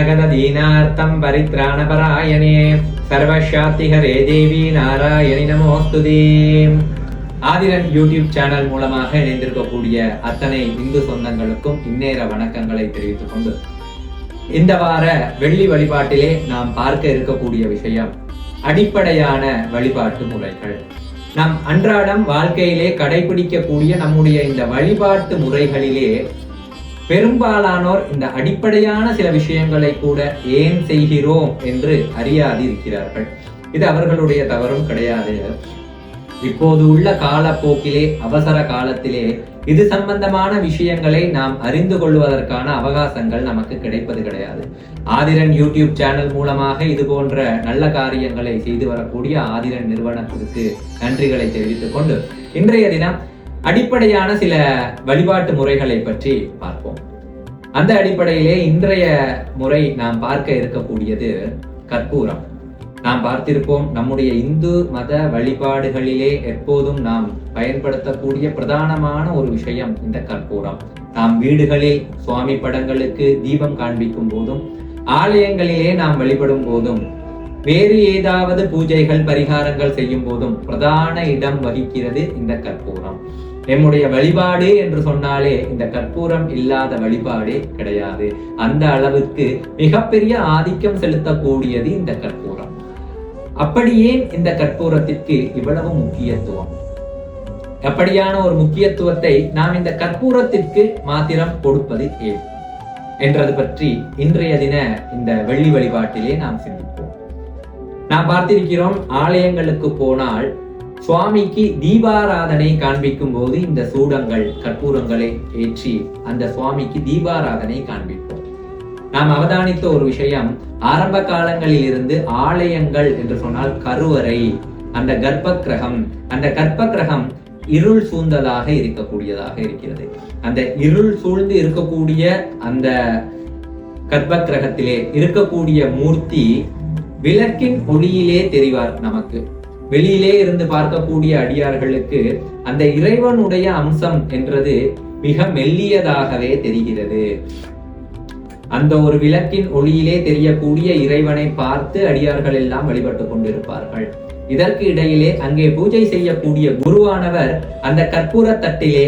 ॐ शरणागतदीनार्तं परित्राणपरायणे சர்வஷாத்திகரே தேவி Narayani நமோஸ்துதே Aadhiran YouTube channel மூலமாக இணைந்திருக்கக்கூடிய அத்தனை இந்து சொந்தங்களுக்கும் இந்நேர வணக்கங்களை தெரிவித்துக் கொண்டு இந்த வார வெள்ளி வழிபாட்டிலே நாம் பார்க்க இருக்கக்கூடிய விஷயம் அடிப்படையான வழிபாட்டு முறைகள் நம் அன்றாடம் வாழ்க்கையிலே கடைபிடிக்கக்கூடிய நம்முடைய இந்த வழிபாட்டு முறைகளிலே பெரும்பாலானோர் இந்த அடிப்படையான சில விஷயங்களை கூட ஏன் செய்கிறோம் என்று அறியாது இருக்கிறார்கள் இது அவர்களுடைய தவறும் கிடையாது. இப்போது உள்ள காலப்போக்கிலே அவசர காலத்திலே இது சம்பந்தமான விஷயங்களை நாம் அறிந்து கொள்வதற்கான அவகாசங்கள் நமக்கு கிடைப்பது கிடையாது. ஆதிரன் யூடியூப் சேனல் மூலமாக இது போன்ற நல்ல காரியங்களை செய்து வரக்கூடிய ஆதிரன் நிறுவனத்திற்கு நன்றிகளை தெரிவித்துக் கொண்டு இன்றைய தினம் அடிப்படையான சில வழிபாட்டு முறைகளை பற்றி பார்ப்போம். அந்த அடிப்படையிலே இன்றைய முறை நாம் பார்க்க இருக்கக்கூடியது கற்பூரம். நாம் பார்த்திருப்போம் நம்முடைய இந்து மத வழிபாடுகளிலே எப்போதும் நாம் பயன்படுத்தக்கூடிய பிரதானமான ஒரு விஷயம் இந்த கற்பூரம். நாம் வீடுகளில் சுவாமி படங்களுக்கு தீபம் காண்பிக்கும் போதும் ஆலயங்களிலே நாம் வழிபடும் போதும் வேறு ஏதாவது பூஜைகள் பரிகாரங்கள் செய்யும் போதும் பிரதான இடம் வகிக்கிறது இந்த கற்பூரம். நம்முடைய வழிபாடு என்று சொன்னாலே இந்த கற்பூரம் இல்லாத வழிபாடே கிடையாது. அந்த அளவுக்கு மிகப்பெரிய ஆதிக்கம் செலுத்தக்கூடியது இந்த கற்பூரம். அப்படியே இந்த கற்பூரத்திற்கு இவ்வளவு முக்கியத்துவம்? அப்படியான ஒரு முக்கியத்துவத்தை நாம் இந்த கற்பூரத்திற்கு மாத்திரம் கொடுப்பது ஏன்? என்றது பற்றி இன்றைய தின இந்த வெள்ளி வழிபாட்டிலே நாம் சிந்திப்போம். நாம் பார்த்திருக்கிறோம் ஆலயங்களுக்கு போனால் சுவாமிக்கு தீபாராதனை காண்பிக்கும் போது இந்த சூடங்கள் கற்பூரங்களை ஏற்றி அந்த சுவாமிக்கு தீபாராதனை காண்பிப்போம். நாம் அவதானித்த ஒரு விஷயம் ஆரம்ப காலங்களில் இருந்து ஆலயங்கள் என்று சொன்னால் கருவறை அந்த கர்ப்ப கிரகம் அந்த கர்ப்ப கிரகம் இருள் சூழ்ந்ததாக இருக்கக்கூடியதாக இருக்கிறது. அந்த இருள் சூழ்ந்து இருக்கக்கூடிய அந்த கர்ப்ப கிரகத்திலே இருக்கக்கூடிய மூர்த்தி விளக்கின் ஒளியிலே தெரிவார் நமக்கு. வெளியிலே இருந்து பார்க்கக்கூடிய அடியார்களுக்கு அந்த இறைவனுடைய அம்சம் என்றது மிக மெல்லியதாகவே தெரிகிறது. அந்த ஒரு விளக்கின் ஒளியிலே தெரியக்கூடிய இறைவனை பார்த்து அடியார்கள் எல்லாம் வழிபட்டு கொண்டிருப்பார்கள். இதற்கு இடையிலே அங்கே பூஜை செய்யக்கூடிய குருவானவர் அந்த கற்பூர தட்டிலே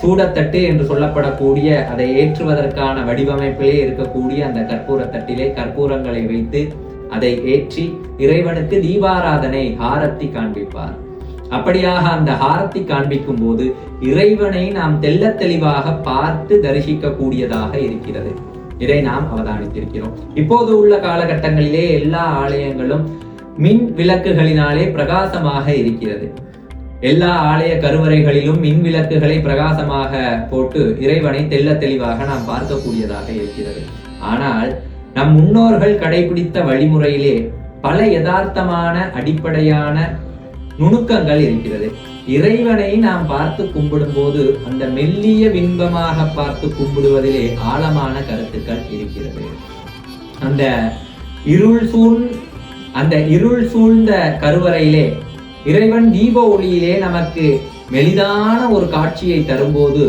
சூடத்தட்டு என்று சொல்லப்படக்கூடிய அதை ஏற்றுவதற்கான வடிவமைப்பிலே இருக்கக்கூடிய அந்த கற்பூர தட்டிலே கற்பூரங்களை வைத்து அதை ஏற்றி இறைவனுக்கு தீபாராதனை ஹாரத்தி காண்பிப்பார். அப்படியாக அந்த ஹாரத்தி காண்பிக்கும் போது இறைவனை நாம் தெல்ல தெளிவாக பார்த்து தரிசிக்க கூடியதாக இருக்கிறது. இதை நாம் அவதானித்திருக்கிறோம். இப்போது உள்ள காலகட்டங்களிலே எல்லா ஆலயங்களும் மின் விளக்குகளினாலே பிரகாசமாக இருக்கிறது. எல்லா ஆலய கருவறைகளிலும் மின் விளக்குகளை பிரகாசமாக போட்டு இறைவனை தெல்ல தெளிவாக நாம் பார்க்கக்கூடியதாக இருக்கிறது. ஆனால் நம் முன்னோர்கள் கடைபிடித்த வழிமுறையிலே பல யதார்த்தமான அடிப்படையான நுணுக்கங்கள் இருக்கிறது. இறைவனை நாம் பார்த்து கும்பிடும் போது அந்த மெல்லிய பின்பமாக பார்த்து கும்பிடுவதிலே ஆழமான கருத்துக்கள் இருக்கிறது. அந்த இருள் சூழ் அந்த இருள் சூழ்ந்த கருவறையிலே இறைவன் தீப ஒளியிலே நமக்கு மெலிதான ஒரு காட்சியை தரும்போது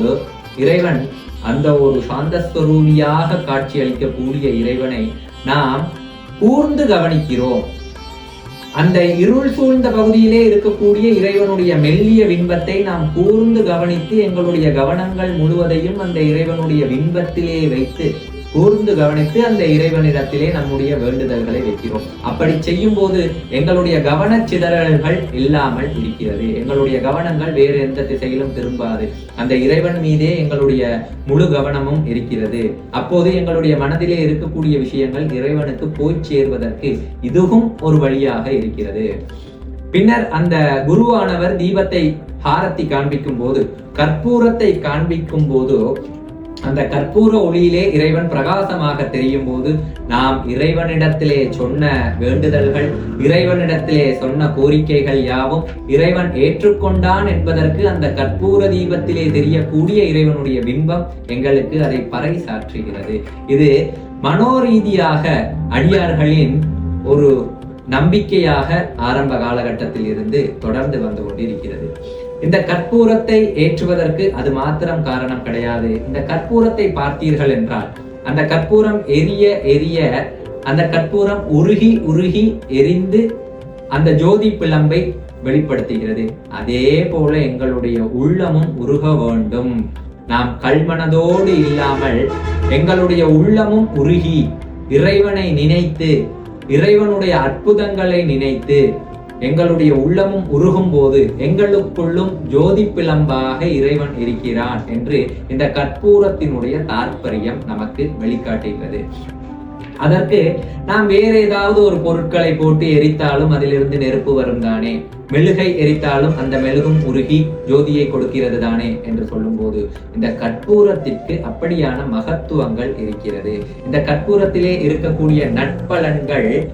இறைவன் அந்த ஒரு சாந்தஸ்வரூபியாக காட்சி அளிக்கக்கூடிய இறைவனை நாம் கூர்ந்து கவனிக்கிறோம். அந்த இருள் சூழ்ந்த பகுதியிலே இருக்கக்கூடிய இறைவனுடைய மெல்லிய பின்பத்தை நாம் கூர்ந்து கவனித்து எங்களுடைய கவனங்கள் முழுவதையும் அந்த இறைவனுடைய பின்பத்திலே வைத்து கூர்ந்து கவனித்து அந்த இறைவனிடத்திலே நம்முடைய வேண்டுதல்களை வைக்கிறோம். அப்படி செய்யும் போது எங்களுடைய கவனச்சிதறல்கள் இல்லாமல் இருக்கிறது. எங்களுடைய கவனங்கள் வேறு எந்த திசையிலும் திரும்பாது. அந்த இறைவன் மீதே எங்களுடைய முழு கவனமும் இருக்கிறது. அப்போது எங்களுடைய மனதிலே இருக்கக்கூடிய விஷயங்கள் இறைவனுக்கு போய் சேர்வதற்கு இதுவும் ஒரு வழியாக இருக்கிறது. பின்னர் அந்த குருவானவர் தீபத்தை ஹாரத்தி காண்பிக்கும் போது கற்பூரத்தை காண்பிக்கும் போதோ அந்த கற்பூர ஒளியிலே இறைவன் பிரகாசமாக தெரியும் போது நாம் இறைவனிடத்திலே சொன்ன வேண்டுதல்கள் இறைவனிடத்திலே சொன்ன கோரிக்கைகள் யாவும் இறைவன் ஏற்றுக்கொண்டான் என்பதற்கு அந்த கற்பூர தீபத்திலே தெரியக்கூடிய இறைவனுடைய பிம்பம் எங்களுக்கு அதை பறை சாற்றுகிறது இது மனோரீதியாக அடியார்களின் ஒரு நம்பிக்கையாக ஆரம்ப காலகட்டத்தில் இருந்து தொடர்ந்து வந்து கொண்டிருக்கிறது. இந்த கற்பூரத்தை ஏற்றுவதற்கு அது மாத்திரம் காரணம் கிடையாது. இந்த கற்பூரத்தை பார்த்தீர்கள் என்றால் அந்த கற்பூரம் எரிய எரிய அந்த கற்பூரம் உருகி உருகி எரிந்து அந்த ஜோதி பிளம்பை வெளிப்படுத்துகிறது. அதே போல எங்களுடைய உள்ளமும் உருக வேண்டும். நாம் கல்மனதோடு இல்லாமல் எங்களுடைய உள்ளமும் உருகி இறைவனை நினைத்து இறைவனுடைய அற்புதங்களை நினைத்து எங்களுடைய உள்ளமும் உருகும் போது எங்களுக்குள்ளும் ஜோதி பிளம்பாக இறைவன் இருக்கிறான் என்று இந்த கற்பூரத்தினுடைய தாற்பயம் நமக்கு வெளிக்காட்டுகிறது. அதற்கு நாம் வேற ஏதாவது ஒரு பொருட்களை போட்டு எரித்தாலும் அதிலிருந்து நெருப்பு வரும் தானே? மெழுகை எரித்தாலும் அந்த மெழுகும் உருகி ஜோதியை கொடுக்கிறது தானே? என்று சொல்லும்போது இந்த கற்பூரத்திற்கு அப்படியான மகத்துவங்கள் இருக்கிறது. இந்த கற்பூரத்திலே இருக்கக்கூடிய நட்பலன்கள்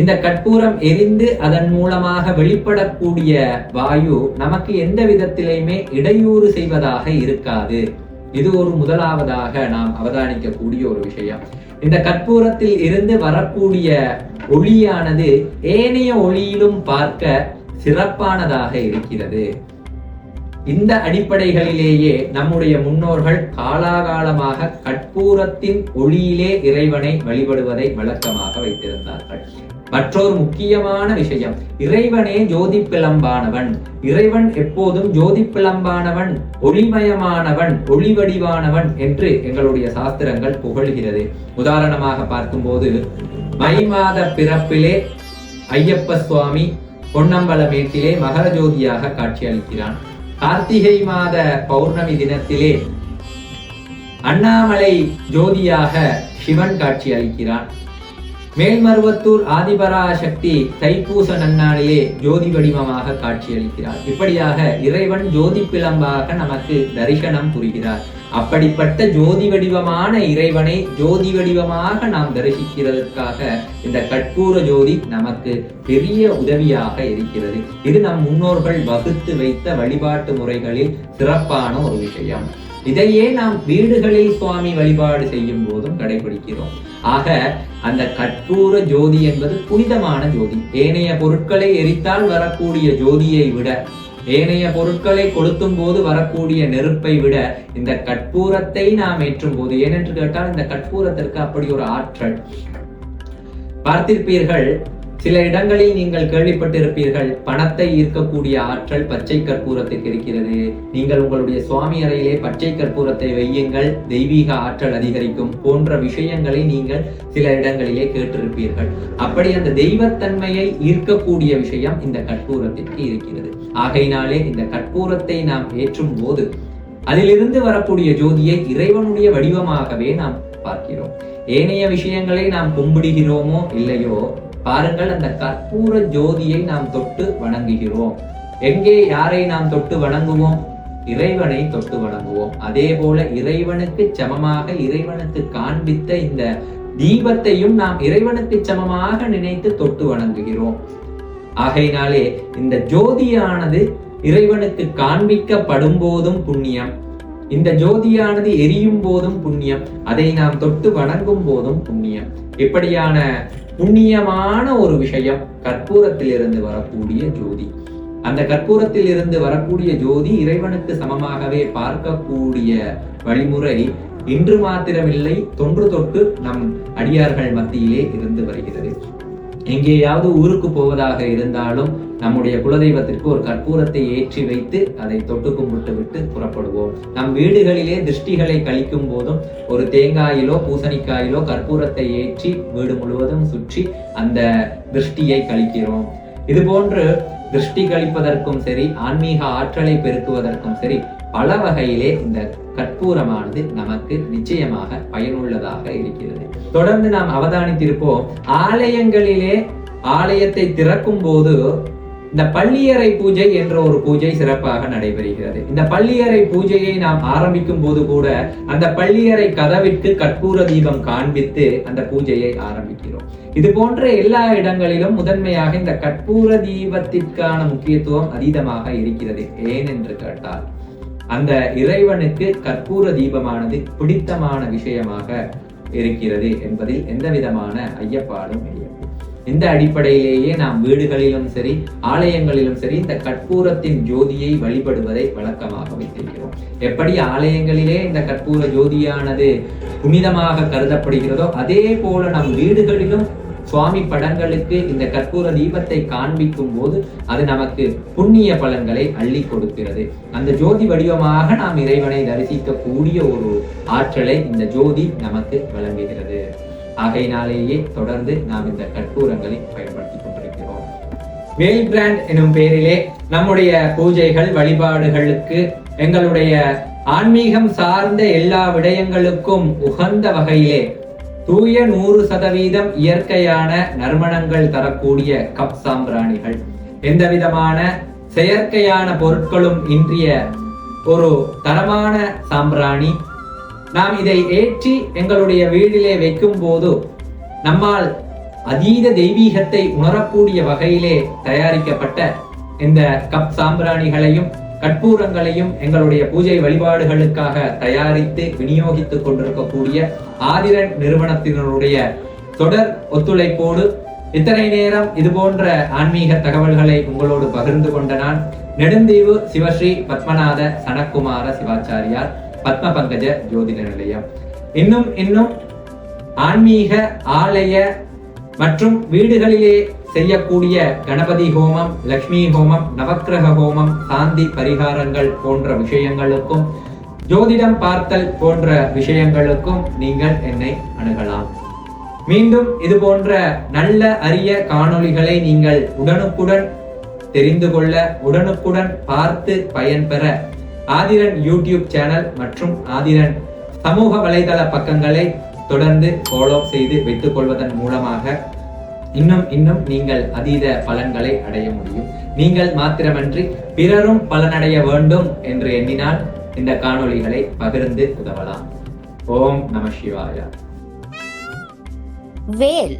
இந்த கற்பூரம் எரிந்து அதன் மூலமாக வெளிப்படக்கூடிய வாயு நமக்கு எந்த விதத்திலையுமே இடையூறு செய்வதாக இருக்காது. இது ஒரு முதலாவதாக நாம் அவதானிக்கக்கூடிய ஒரு விஷயம். இந்த கற்பூரத்தில் இருந்து வரக்கூடிய ஒளியானது ஏனைய ஒளியிலும் பார்க்க சிறப்பானதாக இருக்கிறது. இந்த அடிப்படைகளிலேயே நம்முடைய முன்னோர்கள் காலாகாலமாக கற்பூரத்தின் ஒளியிலே இறைவனை வழிபடுவதை வழக்கமாக வைத்திருந்தார்கள். மற்றொரு முக்கியமான விஷயம் இறைவனே ஜோதி பிளம்பானவன் இறைவன் எப்போதும் ஜோதி பிளம்பானவன் ஒளிமயமானவன் ஒளி வடிவானவன் என்று எங்களுடைய சாஸ்திரங்கள் புகழ்கிறது. உதாரணமாக பார்க்கும்போது மை மாத பிறப்பிலே ஐயப்ப சுவாமி பொன்னம்பலமேட்டிலே மகர ஜோதியாக காட்சியளிக்கிறான். கார்த்திகை மாத பௌர்ணமி தினத்திலே அண்ணாமலை ஜோதியாக சிவன் காட்சி அளிக்கிறான் மேல்மருவத்தூர் ஆதிபராசக்தி தைப்பூச நன்னாளிலே ஜோதி வடிவமாக காட்சியளிக்கிறார். இப்படியாக இறைவன் ஜோதி பிளம்பாக நமக்கு தரிசனம் புரிகிறார். அப்படிப்பட்ட ஜோதி வடிவமான இறைவனை ஜோதி வடிவமாக நாம் தரிசிக்கிறதற்காக இந்த கற்பூர ஜோதி நமக்கு பெரிய உதவியாக இருக்கிறது. இது நம் முன்னோர்கள் வகுத்து வைத்த வழிபாட்டு முறைகளில் சிறப்பான ஒரு விஷயம். இதையே நாம் வீடுகளில் சுவாமி வழிபாடு செய்யும் போதும் கடைபிடிக்கிறோம். ஆக அந்த கற்பூர ஜோதி என்பது புனிதமான ஜோதி. ஏனைய பொருட்களை எரித்தால் வரக்கூடிய ஜோதியை விட ஏனைய பொருட்களை கொளுத்தும் போது வரக்கூடிய நெருப்பை விட இந்த கற்பூரத்தை நாம் ஏற்றும் போது ஏனென்று கேட்டால் இந்த கற்பூரத்திற்கு அப்படி ஒரு ஆற்றல். பார்த்திருப்பீர்கள் சில இடங்களில் நீங்கள் கேள்விப்பட்டிருப்பீர்கள் பணத்தை ஈர்க்கக்கூடிய ஆற்றல் பச்சை கற்பூரத்துக்கு இருக்கிறது. நீங்கள் உங்களுடைய சுவாமி அறையிலே பச்சை கற்பூரத்தை வையுங்கள் தெய்வீக ஆற்றல் அதிகரிக்கும் போன்ற விஷயங்களை நீங்கள் சில இடங்களிலே கேட்டிருப்பீர்கள். அப்படி அந்த தெய்வத்தன்மையை ஈர்க்கக்கூடிய விஷயம் இந்த கற்பூரத்திற்கு இருக்கிறது. ஆகையினாலே இந்த கற்பூரத்தை நாம் ஏற்றும் போது அதிலிருந்து வரக்கூடிய ஜோதியை இறைவனுடைய வடிவமாகவே நாம் பார்க்கிறோம். ஏனைய விஷயங்களை நாம் கும்பிடுகிறோமோ இல்லையோ பாருங்கள் அந்த கற்பூர ஜோதியை நாம் தொட்டு வணங்குகிறோம். எங்கே யாரை நாம் தொட்டு வணங்குவோம்? இறைவனை தொட்டு வணங்குவோம். அதே போல இறைவனுக்கு சமமாக இறைவனுக்கு காண்பித்த இந்த தீபத்தையும் நாம் இறைவனுக்கு சமமாக நினைத்து தொட்டு வணங்குகிறோம். ஆகையினாலே இந்த ஜோதியானது இறைவனுக்கு காண்பிக்கப்படும் போதும் புண்ணியம். இந்த ஜோதியானது எரியும் போதும் புண்ணியம் அதை நாம் தொட்டு வணங்கும் போதும் புண்ணியம். இப்படியான புண்ணியமான ஒரு விஷயம் கற்பூரத்தில் இருந்து வரக்கூடிய ஜோதி. அந்த கற்பூரத்தில் இருந்து வரக்கூடிய ஜோதி இறைவனுக்கு சமமாகவே பார்க்கக்கூடிய வழிமுறை இன்று மாத்திரமில்லை தொன்று தொட்டு நம் அடியார்கள் மத்தியிலே இருந்து வருகிறது. எங்கேயாவது ஊருக்கு போவதாக இருந்தாலும் நம்முடைய குலதெய்வத்திற்கு ஒரு கற்பூரத்தை ஏற்றி வைத்து அதை தொட்டு கும்பிட்டு விட்டு புறப்படுவோம். நம் வீடுகளிலே திருஷ்டிகளை கழிக்கும் போதும் ஒரு தேங்காயிலோ பூசணிக்காயிலோ கற்பூரத்தை ஏற்றி வீடு முழுவதும் சுற்றி அந்த திருஷ்டியை கழிக்கிறோம். இது போன்று திருஷ்டி கழிப்பதற்கும் சரி ஆன்மீக ஆற்றலை பெருக்குவதற்கும் சரி பல வகையிலே இந்த கற்பூரமானது நமக்கு நிச்சயமாக பயனுள்ளதாக இருக்கிறது. தொடர்ந்து நாம் அவதானித்திருப்போம். ஆலயங்களிலே ஆலயத்தை திறக்கும் போது இந்த பள்ளியறை பூஜை என்ற ஒரு பூஜை சிறப்பாக நடைபெறுகிறது. இந்த பள்ளியறை பூஜையை நாம் ஆரம்பிக்கும் போது கூட அந்த பள்ளியறை கதவிற்கு கற்பூர தீபம் காண்பித்து அந்த பூஜையை ஆரம்பிக்கிறோம். இது போன்ற எல்லா இடங்களிலும் முதன்மையாக இந்த கற்பூர தீபத்திற்கான முக்கியத்துவம் அதீதமாக இருக்கிறது. ஏன் என்று கேட்டால் அந்த இறைவனுக்கு கற்பூர தீபமானது பிடித்தமான விஷயமாக இருக்கிறது என்பதில் எந்த விதமான ஐயப்பாடும் இல்லை. இந்த அடிப்படையிலேயே நாம் வீடுகளிலும் சரி ஆலயங்களிலும் சரி இந்த கற்பூரத்தின் ஜோதியை வழிபடுவதை வழக்கமாக வைத்திருக்கிறோம். எப்படி ஆலயங்களிலே இந்த கற்பூர ஜோதியானது புனிதமாக கருதப்படுகிறதோ அதே போல நம் வீடுகளிலும் சுவாமி படங்களுக்கு இந்த கற்பூர தீபத்தை காண்பிக்கும் போது அது நமக்கு புண்ணிய பலன்களை அள்ளி கொடுக்கிறது. அந்த ஜோதி வடிவமாக நாம் இறைவனை தரிசிக்கக்கூடிய ஒரு ஆற்றலை இந்த ஜோதி நமக்கு வழங்குகிறது. ஆகையினாலேயே தொடர்ந்து நாம் இந்த கற்பூரங்களை பயன்படுத்தி கொண்டிருக்கிறோம். வேல் பிராண்ட் எனும் பெயரிலே நம்முடைய பூஜைகள் வழிபாடுகளுக்கு எங்களுடைய ஆன்மீகம் சார்ந்த எல்லா விடயங்களுக்கும் உகந்த வகையிலே தூய நூறு சதவீதம் இயற்கையான நறுமணங்கள் தரக்கூடிய கப் சாம்பிராணிகள். எந்த விதமான செயற்கையான பொருட்களும் இன்றிய ஒரு தரமான சாம்பிராணி. நாம் இதை ஏற்றி எங்களுடைய வீட்டிலே வைக்கும் போது நம்மால் அதீத தெய்வீகத்தை உணரக்கூடிய வகையிலே தயாரிக்கப்பட்ட இந்த கப் சாம்பிராணிகளையும் கற்பூரங்களையும் எங்களுடைய பூஜை வழிபாடுகளுக்காக தயாரித்து விநியோகித்துக் கொண்டிருக்கக்கூடிய ஆதிரன் நிறுவனத்தினருடைய தொடர் ஒத்துழைப்போடு இத்தனை நேரம் இது போன்ற ஆன்மீக தகவல்களை உங்களோடு பகிர்ந்து கொண்ட நான் நெடுந்தீவு சிவஸ்ரீ பத்மநாத சனக்குமார சிவாச்சாரியார் பத்ம பங்கஜ ஜோதிட நிலையம். இன்னும் இன்னும் ஆன்மீக ஆலய மற்றும் வீடுகளிலே செய்யக்கூடிய கணபதி ஹோமம் லக்ஷ்மி ஹோமம் நவக்கிரக ஹோமம் சாந்தி பரிகாரங்கள் போன்ற விஷயங்களுக்கும் ஜோதிடம் பார்த்தல் போன்ற விஷயங்களுக்கும் நீங்கள் என்னை அணுகலாம். மீண்டும் இது போன்ற நல்ல அரிய காணொளிகளை நீங்கள் உடனுக்குடன் தெரிந்து கொள்ள உடனுக்குடன் பார்த்து பயன்பெற ஆதிரன் யூடியூப் சேனல் மற்றும் ஆதிரன் சமூக வலைதள பக்கங்களை தொடர்ந்து ஃபாலோ செய்து வைத்துக் கொள்வதன் மூலமாக இன்னும் இன்னும் நீங்கள் அதீத பலன்களை அடைய முடியும். நீங்கள் மாத்திரமன்றி பிறரும் பலனடைய வேண்டும் என்று எண்ணினால் இந்த காணொளிகளை பகிர்ந்து உதவலாம். ஓம் நம சிவாயா. வேல்